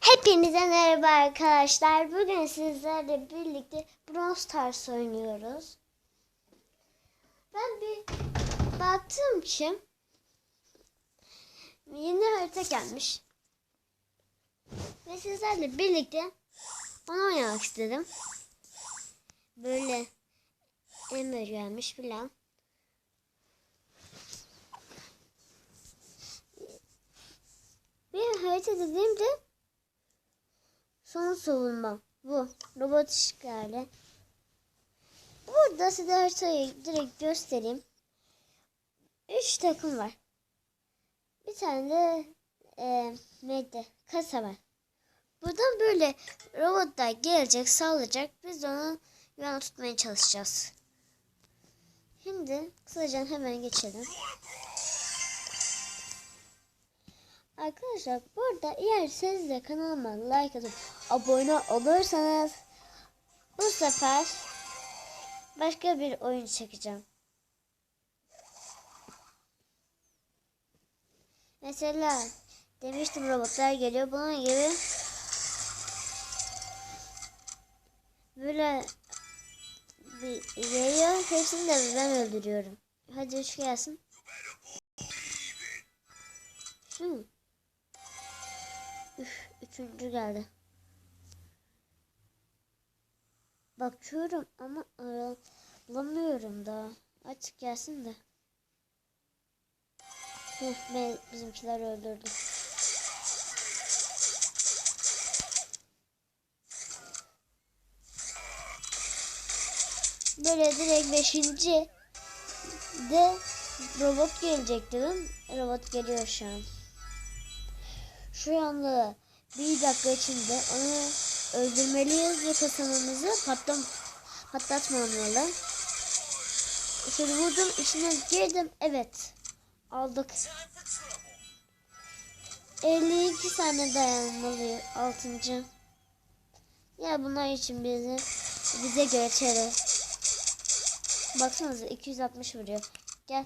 Hepinize merhaba arkadaşlar. Bugün sizlerle birlikte Brawl Stars oynuyoruz. Ben bir baktım ki yeni harita gelmiş. Ve sizlerle birlikte onu oynamak istedim. Böyle Ember gelmiş filan. Bir harita dediğimde Son savunma. Bu. Robot işgali. Burada size haritayı direkt göstereyim. Üç takım var. Bir tane de e, medde, kasa. Buradan böyle robotlar gelecek, saldıracak. Biz onu yana tutmaya çalışacağız. Şimdi kısaca hemen geçelim. Arkadaşlar burada eğer siz de kanalıma like atıp abone olursanız bu sefer başka bir oyun çekeceğim. Mesela demiştim robotlar geliyor bunun gibi böyle bir geliyor hepsini de ben öldürüyorum. Hadi üç gelsin. Üf, üçüncü geldi. Bakıyorum ama ara- bulamıyorum da. Açık gelsin de. Be, bizimkiler öldürdü. Böyle direkt beşinci de robot gelecek dedim. Robot geliyor şu an şu anda bir dakika içinde onu öldürmeliyiz ve kasamamızı patlam patlatmamalı. Şöyle vurdum içine girdim. Evet. Aldık. 52 saniye dayanmalı 6. Ya bunlar için bize bize göre çare. Baksanıza 260 vuruyor. Gel.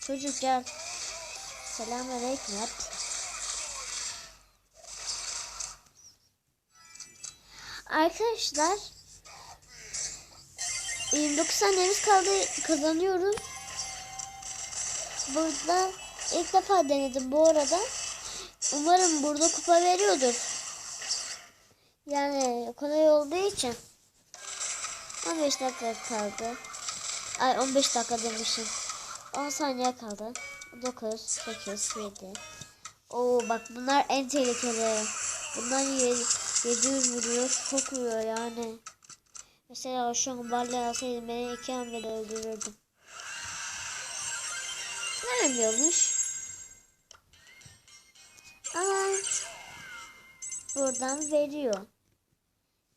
Çocuk gel. Selamünaleyküm. Hadi. Arkadaşlar 29 saniyemiz kaldı kazanıyoruz. Burada ilk defa denedim bu arada. Umarım burada kupa veriyordur. Yani kolay olduğu için. 15 dakika kaldı. Ay 15 dakika demişim. 10 saniye kaldı. 9, 8, 7. Oo bak bunlar en tehlikeli. Bunlar 700 vuruyor. Çok vuruyor yani. Mesela şu an barley alsaydım beni iki hamlede öldürürdüm. Vermiyormuş. Ama buradan veriyor.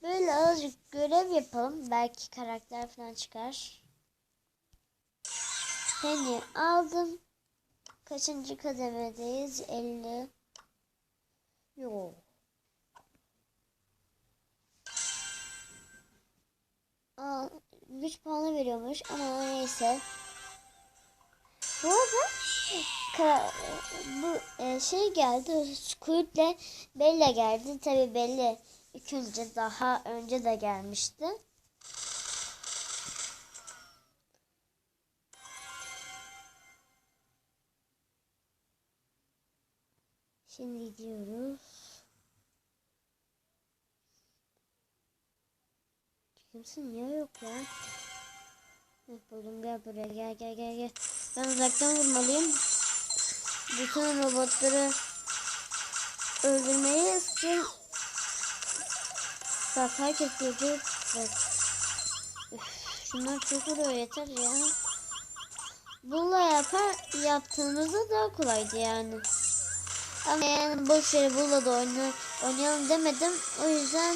Böyle azıcık görev yapalım. Belki karakter falan çıkar. Penny aldım. Kaçıncı kademedeyiz? 50. Yok. Güç puanı veriyormuş ama neyse. Bu arada bu e, şey geldi. Squid'le Bella geldi. Tabi Bella ilk önce daha önce de gelmişti. Şimdi gidiyoruz. Kimsin ya yok ya. Heh, buldum gel buraya gel gel gel gel. Ben uzaktan vurmalıyım. Bütün robotları öldürmeliyiz ki Bak herkes görecek. Bak. Üf, şunlar çok vuruyor yeter ya. Bununla yapar yaptığımızda daha kolaydı yani. Ama yani boş yere bununla da oyna, oynayalım demedim. O yüzden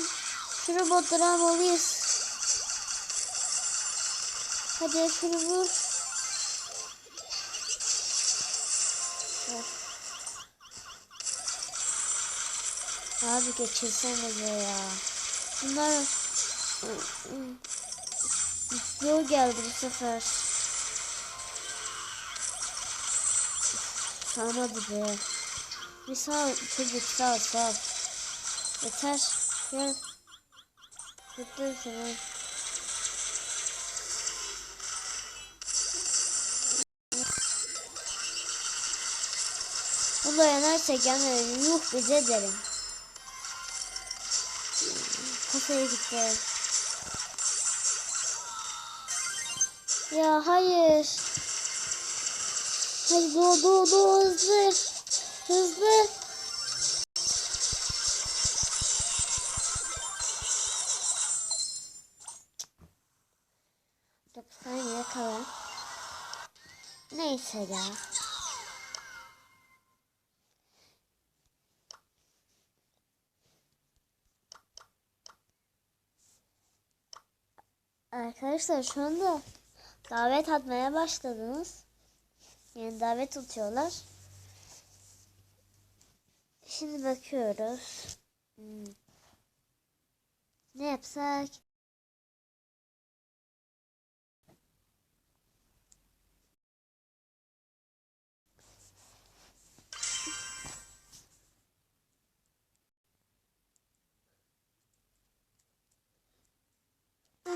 şu robotları almalıyız. Hadi şunu vur. Abi geçirsene be ya. Bunlar Yol geldi bu sefer. Sarmadı be. Bir sağ çocuk sağ sağ. Yeter. Ya. Yeter sana. Bunda yenersek yani yuh bize derim. Kafaya gitti. Ya hayır. Hadi do do do hızlı. Hızlı. Dokuz saniye kala. Neyse ya. Arkadaşlar şu anda davet atmaya başladınız. Yani davet atıyorlar. Şimdi bakıyoruz. Hmm. Ne yapsak?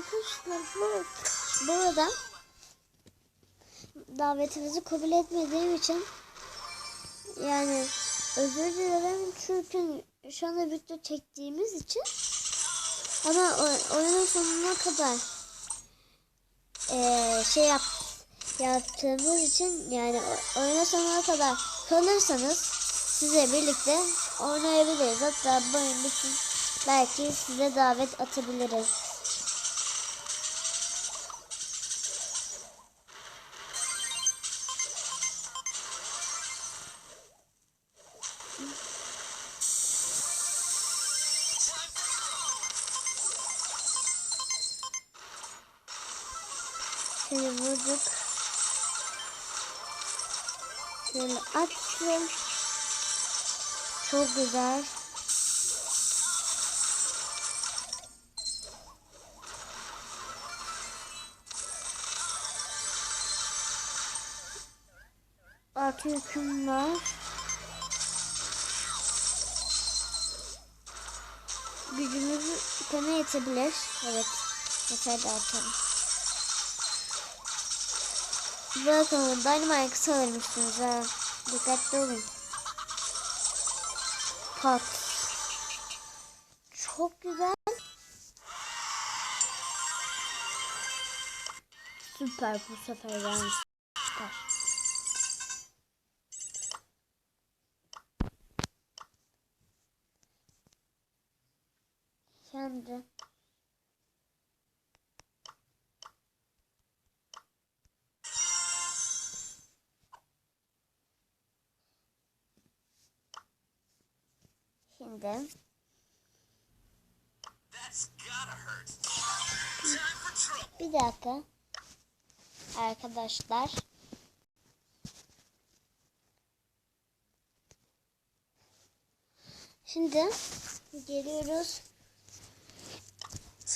Arkadaşlar bu, bu arada davetinizi kabul etmediğim için yani özür dilerim çünkü şu anda video çektiğimiz için ama oyunun sonuna kadar eee, şey yap yaptığımız için yani oyunun sonuna kadar kalırsanız size birlikte oynayabiliriz. Hatta bu oyun için belki size davet atabiliriz. Attım. Çok güzel. Artı yüküm var. Gücümüzü teme yetebilir. Evet. Yeter de atalım. Bakın Dynamite sağırmışsınız ha. Dikkatli olun. Pat. Çok güzel. Süper bu sefer yani süper. Şimdi Şimdi bir dakika. Arkadaşlar. Şimdi geliyoruz.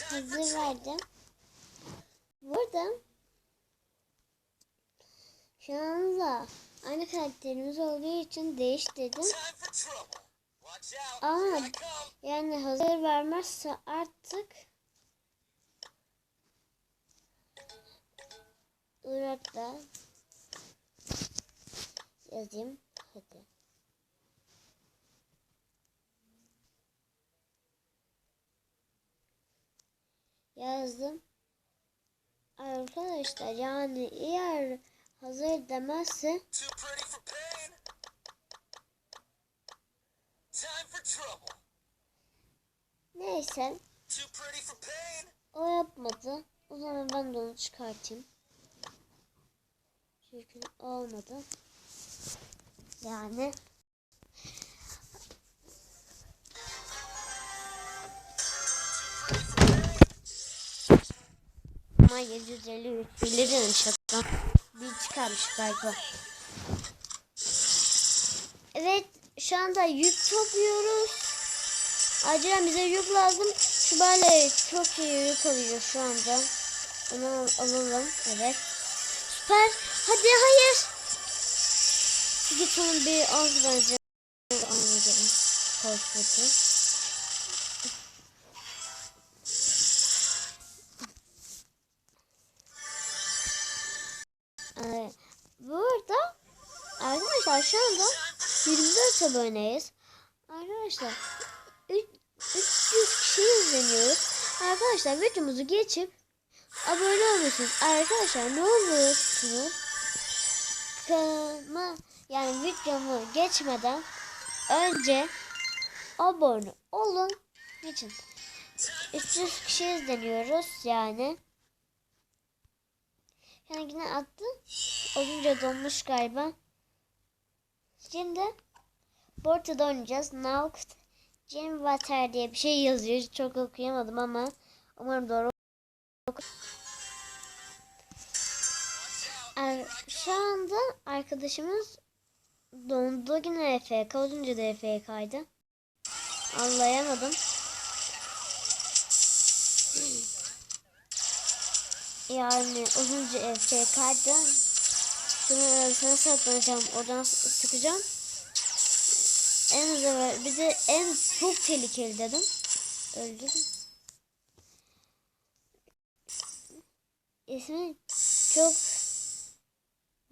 Hazır verdim. Burada şu anda aynı karakterimiz olduğu için değiştirdim. Time Aa. Yani hazır vermezse artık Irak'ta yazayım. Hadi. Yazdım. Arkadaşlar yani eğer hazır demezse neyse o yapmadı. O zaman ben de onu çıkartayım. Çünkü olmadı. Yani ama 753 bilirim şaka. Bir çıkarmış galiba. Evet şu anda yük topluyoruz. Acilen bize yük lazım. Şu böyle çok iyi yük alıyor şu anda. Onu alalım. Evet. Süper. Hadi hayır. Git onun bir az bence. Anlayacağım. Korkutu. Evet. Burada arkadaşlar şu anda 24 aboneyiz. Arkadaşlar 300 kişi izleniyoruz. Arkadaşlar videomuzu geçip abone olursunuz. Arkadaşlar ne olursunuz kanalıma yani videomu geçmeden önce abone olun. Geçin. 300 kişi izleniyoruz yani. Yani yine attı. Olunca donmuş galiba. Şimdi Porto'da oynayacağız. Naukt Jim Water diye bir şey yazıyor. Çok okuyamadım ama umarım doğru Ar- Şu anda arkadaşımız dondu yine FK. Olunca da FK'ydı. Anlayamadım. Yani uzunca FK'ydı. Şunu arasına saklanacağım. Oradan sıkacağım. En zor, bir de en çok tehlikeli dedim. Öldüm. İsmi çok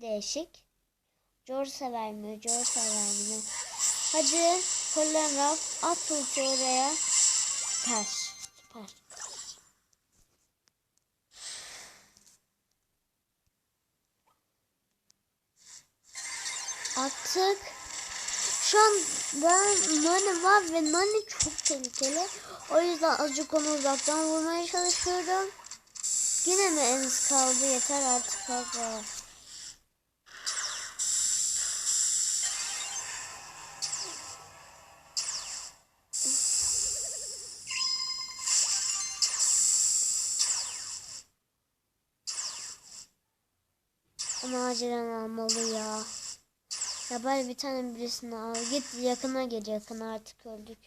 değişik. George sever mi? George sever mi? Hadi fırlan raf. At ulti oraya. Süper. Süper. Attık. Şu an ben Nani var ve Nani çok tehlikeli. O yüzden azıcık onu uzaktan vurmaya çalışıyorum. Yine mi en kaldı yeter artık hadi. Onu acilen almalı ya. Ya bari bir tane birisini al. Git yakına gel yakına artık öldük.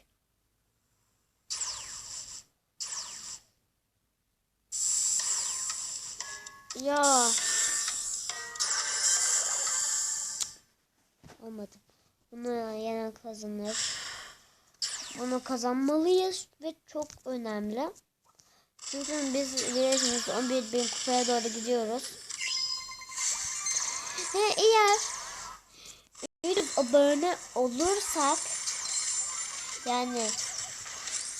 Ya. Olmadı. Bunu yenen kazanır. Bunu kazanmalıyız ve çok önemli. Çünkü biz biliyorsunuz 11 bin kupaya doğru gidiyoruz. Ve eğer 100 abone olursak yani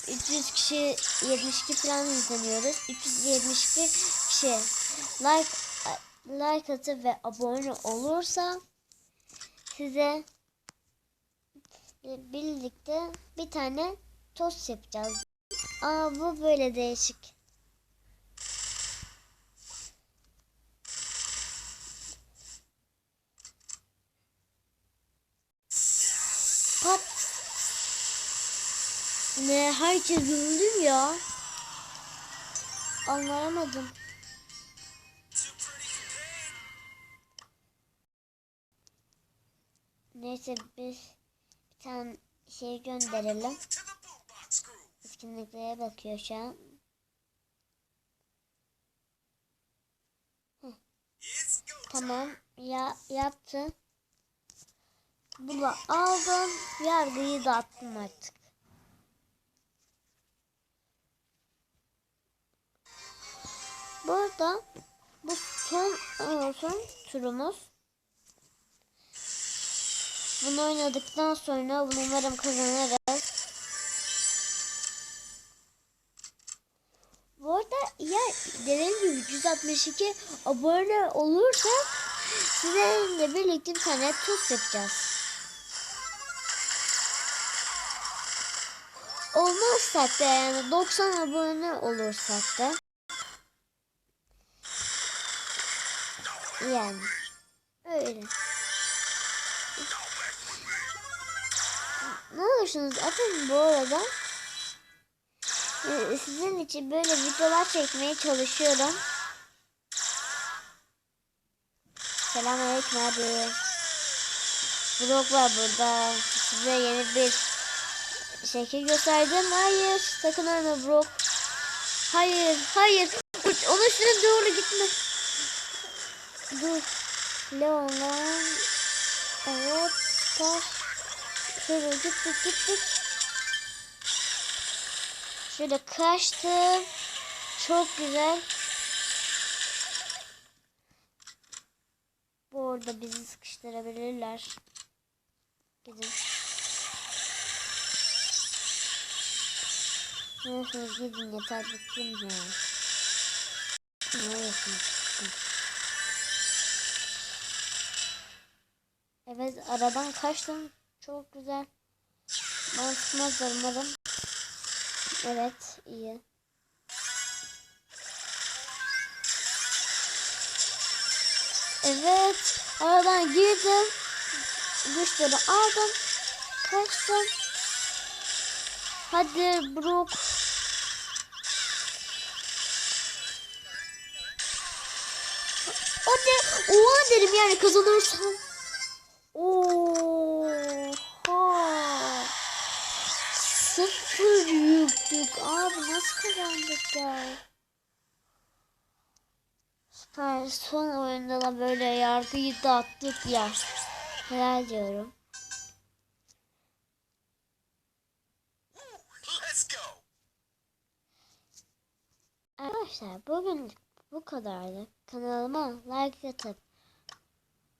300 kişi 72 falan izleniyoruz. 372 kişi like like atıp ve abone olursa size birlikte bir tane tost yapacağız. Aa bu böyle değişik. Pat. Ne herkes öldü ya. Anlayamadım. Neyse biz bir tane şey gönderelim. Etkinliklere bakıyor şu an. Tamam ya yaptı. Bunu aldım. Yargıyı da attım artık. Burada bu son olsun turumuz. Bunu oynadıktan sonra bunu umarım kazanırız. Bu arada eğer dediğim gibi 162 abone olursa sizinle birlikte bir tane tuz yapacağız. Olmazsak da yani 90 abone olursak da yani öyle. Ne olursunuz atın bu arada. Ee, Sizin için böyle videolar çekmeye çalışıyorum. Selamünaleyküm abi. Vlog var burada. Size yeni bir şekil gösterdim. Hayır, sakın ölme Brock. Hayır, hayır. Onun üstüne doğru gitme. Dur. Leon'dan. Evet. Taş. Şöyle gittik gittik. Şöyle kaçtım. Çok güzel. Bu arada bizi sıkıştırabilirler. Gidin. Neyse gidin yeter bittim ya. Neresiniz? Evet aradan kaçtım. Çok güzel. Bana tutmazlar umarım. Evet iyi. Evet aradan girdim. Güçleri aldım. Kaçtım. Hadi Brook. Hadi. Oha derim yani kazanırsam. Oha. Sıfır yüktük. Abi nasıl kazandık ya? Süper. Son oyunda da böyle yargıyı dağıttık ya. Helal diyorum. Arkadaşlar bugün bu kadardı. Kanalıma like atıp